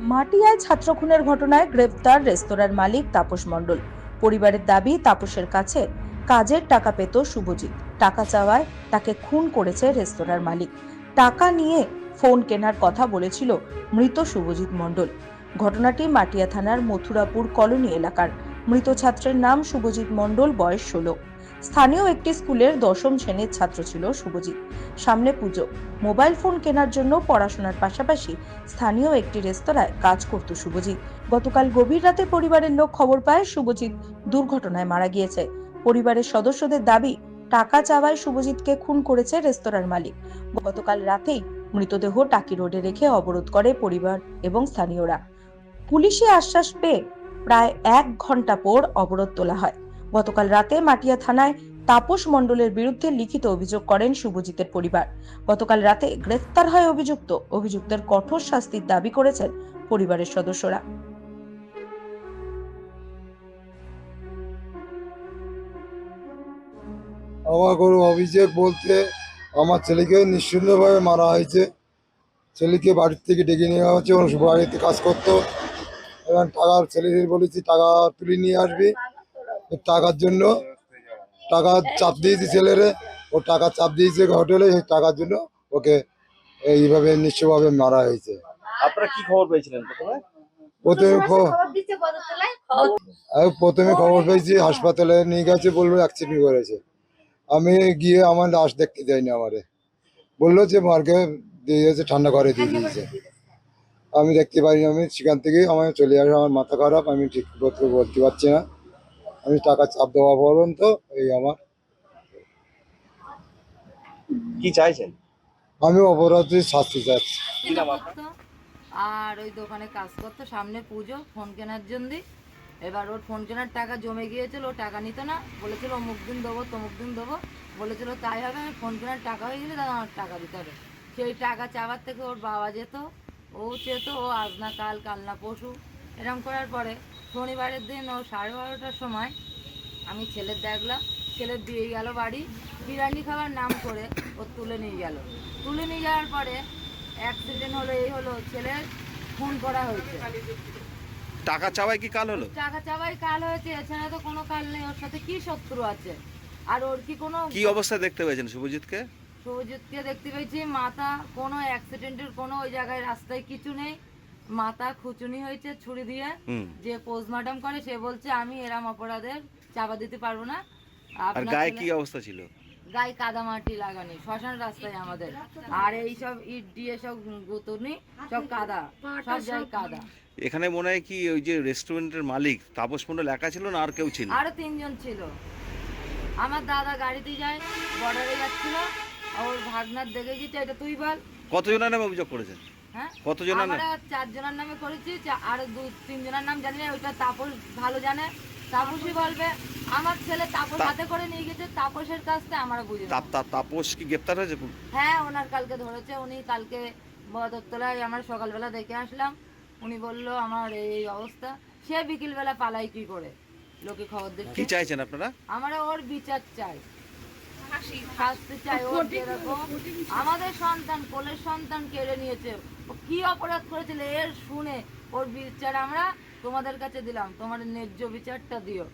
মাটিয়ায় ছাত্র খুনের ঘটনায় গ্রেফতার রেস্তোরাঁর মালিক তাপস মণ্ডল। পরিবারের দাবি, তাপসের কাছে কাজের টাকা পেত শুভজিৎ। টাকা চাওয়ায় তাকে খুন করেছে রেস্তোরাঁর মালিক। টাকা নিয়ে ফোন কেনার কথা বলেছিল মৃত শুভজিৎ মণ্ডল। ঘটনাটি মাটিয়া থানার মথুরাপুর কলোনি এলাকার। মৃত ছাত্রের নাম শুভজিৎ মণ্ডল, বয়স ষোলো। স্থানীয় একটি স্কুলের দশম শ্রেণির ছাত্র ছিল শুভজিৎ। সামনে পুজো। মোবাইল ফোন কেনার জন্য পড়াশোনার পাশাপাশি স্থানীয় একটি রেস্তোরাঁয় কাজ করত শুভজিৎ। গতকাল গভীর রাতে পরিবারের লোক খবর পায় শুভজিৎ দুর্ঘটনায় মারা গিয়েছে। পরিবারের সদস্যদের দাবি, টাকা চাওয়ায় শুভজিৎকে খুন করেছে রেস্তোরাঁর মালিক। গতকাল রাতেই মৃতদেহ টাকি রোডে রেখে অবরোধ করে পরিবার এবং স্থানীয়রা। পুলিশে আশ্বাস পেয়ে প্রায় এক ঘণ্টা পর অবরোধ তোলা হয়। গতকাল রাতে মাটিয়া থানায় তাপস মণ্ডলের বিরুদ্ধে লিখিত অভিযোগ করেন শুভজিতের পরিবার। গতকাল রাতে গ্রেফতার হয় অভিযুক্ত। অভিযুক্তের কঠোর শাস্তির দাবি করেছেন পরিবারের সদস্যরা। আমার কোনো অভিযোগ বলতে আমার ছেলেকে নিঃসন্দেহভাবে মারা হয়েছে। ছেলেকে বাড়ির থেকে ডেকে নেওয়া হচ্ছে ওর বাড়িতে কাজ করতো। এবং টাকার ছেলেদের বলেছি, টাকা তুলে নিয়ে আসবি। টাকার জন্য টাকা চাপ দিয়েছি ছেলেরে ও টাকা চাপ দিয়েছে হোটেলে সেই টাকার জন্য ওকে এইভাবে নিশ্চয়ভাবে মারা হয়েছে। আপনারা কি খবর পেয়েছিলেন প্রথমে? প্রথমে প্রথমে খবর পেয়েছি হাসপাতালে নিয়ে গেছে বলল অ্যাক্সিডেন্ট করেছে। আমি গিয়ে আমার লাশ দেখতে যাইনি আমারে। বলল যে মার্কে দিয়ে দিয়েছে ঠান্ডা করে দিয়ে দিয়েছে। আমি দেখতে পারিনি আমি সেখান থেকে আমার চলে আসে আমার মাথা খারাপ আমি ঠিক মতো বলতে পারছি না। আমি টাকা চাপ দেওয়া পর্যন্ত এই আমার কি চাইছেন? আমি অপরাধী শাস্তি চাচ্ছি। আর ওই দোকানে কাজ করতো সামনে পুজো ফোন কেনার জন্য। এবার ওর ফোন কেনার টাকা জমে গিয়েছিল ও টাকা নিত না। বলেছিল অমুক দিন দেবো তমুক দিন দেবো। বলেছিল তাই হবে আমি ফোন কেনার টাকা হয়ে গেলে তাহলে আমার টাকা দিতে হবে। সেই টাকা চাওয়ার থেকে ওর বাবা যেত ও চেত ও আজ না কাল কাল না পশু এরকম করার পরে শনিবারের দিন ও সাড়ে বারোটার সময় আমি ছেলের দেখলাম। ছেলের দিয়ে গেল বাড়ি বিরিয়ানি খাওয়ার নাম করে ও তুলে নিয়ে গেল। তুলে নিয়ে যাওয়ার পরে অ্যাক্সিডেন্ট হলো এই হলো ছেলের খুন করা হয়েছে। টাকা চাওয়াই কি কাল হলো? টাকা চাওয়াই কাল হয়েছে এছাড়া তো কোনো কাল নেই ওর সাথে কি শত্রু আছে? আর ওর কি কোনো কি অবস্থায় দেখতে পেয়েছেন শুভজিৎকে? সৌজিৎকে দেখতে পেয়েছি মাথা কোনো অ্যাক্সিডেন্টের কোনো ওই জায়গায় রাস্তায় কিছু নেই। মাথা খুচুনি হয়েছে ছুরি দিয়ে। যে পোস্টমর্টম করে সে বলছে আমি এরম অপরাধের চাপা দিতে পারব না। আর গায়ে কি অবস্থা ছিল? গায়ে কাদা মাটি লাগানি শ্মশান রাস্তায় আমাদের। আর এই সব ইট দিয়ে সব গুতুনি সব কাদা সব জায়গায় কাদা। এখানে মনে হয় কি ওই যে রেস্টুরেন্টের মালিক তাপস মন্ডল একা ছিল না আর কেউ ছিল? আরও তিনজন ছিল। আমার দাদা গাড়িতে যায় বর্ডারে যাচ্ছিল ওর ভাগনার দেখে গেছে এটা তুই বল। কতজনের নামে অভিযোগ করেছেন? হ্যাঁ? কতজনের নামে? আমরা চারজনের নামে করেছি আর দু তিনজনের নাম জানি না ওইটা তাপস ভালো জানে। তাপসই বলবে আমার ছেলে তাপস হাতে করে নিয়ে গেছে তাপসের কাছ থেকে আমরা বুঝি তাপ তাপ তাপস কি গ্রেপ্তার হয়েছে হ্যাঁ ওনার কালকে ধরেছে উনি কালকে বদরতলায় আমরা সকালবেলা দেখে আসলাম উনি বলল আমার এই অবস্থা। সে বিকেলবেলা পালাই কি করে? লোকে খবর কি দিচ্ছে চাইছেন আপনারা? আমরা ওর বিচার চাই। শাস্তি চাই ও আমাদের সন্তান, কোলের সন্তান কেড়ে নিয়েছে। ও কি অপরাধ করেছিল এর শুনে ওর বিচার আমরা তোমাদের কাছে দিলাম। তোমার ন্যায্য বিচারটা দিও।